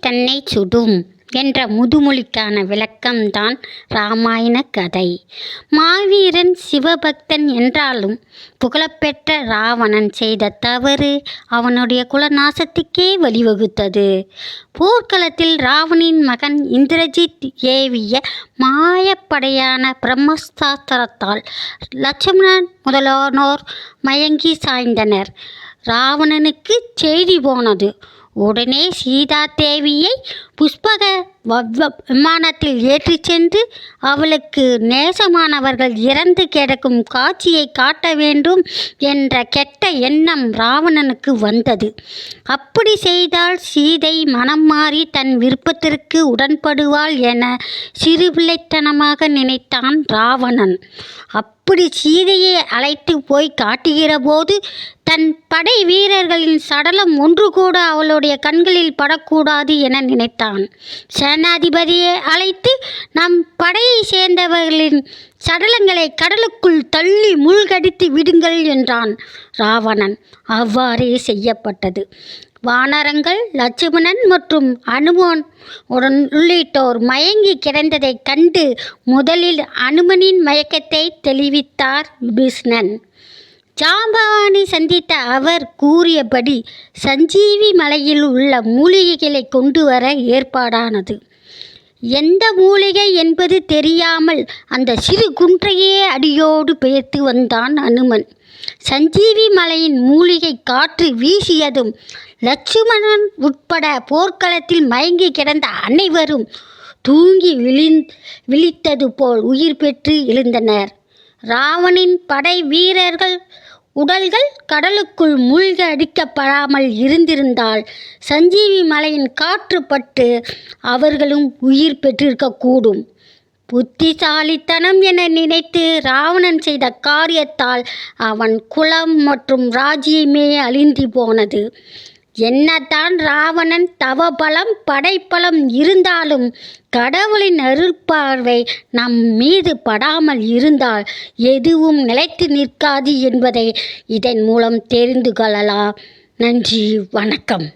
தன்னை சுடும் என்ற முதுமொழிக்கான விளக்கம்தான் ராமாயண கதை. மாவீரன் சிவபக்தன் என்றாலும் புகழப்பெற்ற ராவணன் செய்த தவறு அவனுடைய குலநாசத்துக்கே வழிவகுத்தது. போர்க்களத்தில் ராவணின் மகன் இந்திரஜித் ஏவிய மாயப்படையான பிரம்மஸ்தாஸ்திரத்தால் லட்சுமணன் முதலானோர் மயங்கி சாய்ந்தனர். ராவணனுக்கு செய்தி போனது உடனே சீதா தேவியை புஷ்பக விமானத்தில் ஏற்றிச் சென்று அவளுக்கு நேசமானவர்கள் இறந்து கிடக்கும் காட்சியை காட்ட வேண்டும் என்ற கெட்ட எண்ணம் ராவணனுக்கு வந்தது. அப்படி செய்தால் சீதை மனம் மாறி தன் விருப்பத்திற்கு உடன்படுவாள் என சிறுபிள்ளைத்தனமாக நினைத்தான் ராவணன். அப்படி சீதையை அழைத்து போய் காட்டுகிற போது தன் படை வீரர்களின் சடலம் ஒன்று கூட அவளுடைய கண்களில் படக்கூடாது என நினைத்தான். சேனாதிபதியை அழைத்து நம் படையை சேர்ந்தவர்களின் சடலங்களை கடலுக்குள் தள்ளி மூழ்கடித்து விடுங்கள் என்றான் ராவணன். அவ்வாறே செய்யப்பட்டது. வானரங்கள் லட்சுமணன் மற்றும் அனுமன் உடன் உள்ளிட்டோர் மயங்கி கிடந்ததைக் கண்டு முதலில் அனுமனின் மயக்கத்தை தெளிவித்தார் விபீஷ்ணன். ஜாம்பவானை சந்தித்த அவர் கூறியபடி சஞ்சீவி மலையில் உள்ள மூலிகைகளை கொண்டு வர ஏற்பாடானது. எந்த மூலிகை என்பது தெரியாமல் அந்த சிறு குன்றையே அடியோடு பெயர்த்து வந்தான் அனுமன். சஞ்சீவி மலையின் மூலிகை காற்று வீசியதும் லட்சுமணன் உட்பட போர்க்களத்தில் மயங்கி கிடந்த அனைவரும் தூங்கி விழிந் விழித்தது போல் உயிர் பெற்று எழுந்தனர். ராவணின் படை வீரர்கள் உடல்கள் கடலுக்குள் மூழ்க அடிக்கப்படாமல் இருந்திருந்தால் சஞ்சீவி மலையின் காற்று பட்டு அவர்களும் உயிர் பெற்றிருக்கக்கூடும். புத்திசாலித்தனம் என நினைத்து ராவணன் செய்த காரியத்தால் அவன் குலம் மற்றும் ராஜ்யமே அழிந்து போனது. என்னதான் ராவணன் தவபலம் படைப்பலம் இருந்தாலும் கடவுளின் அருள்பார்வை நம் மீது படாமல் இருந்தால் எதுவும் நிலைத்து நிற்காது என்பதை இதன் மூலம் தெரிந்து கொள்ளலாம். நன்றி வணக்கம்.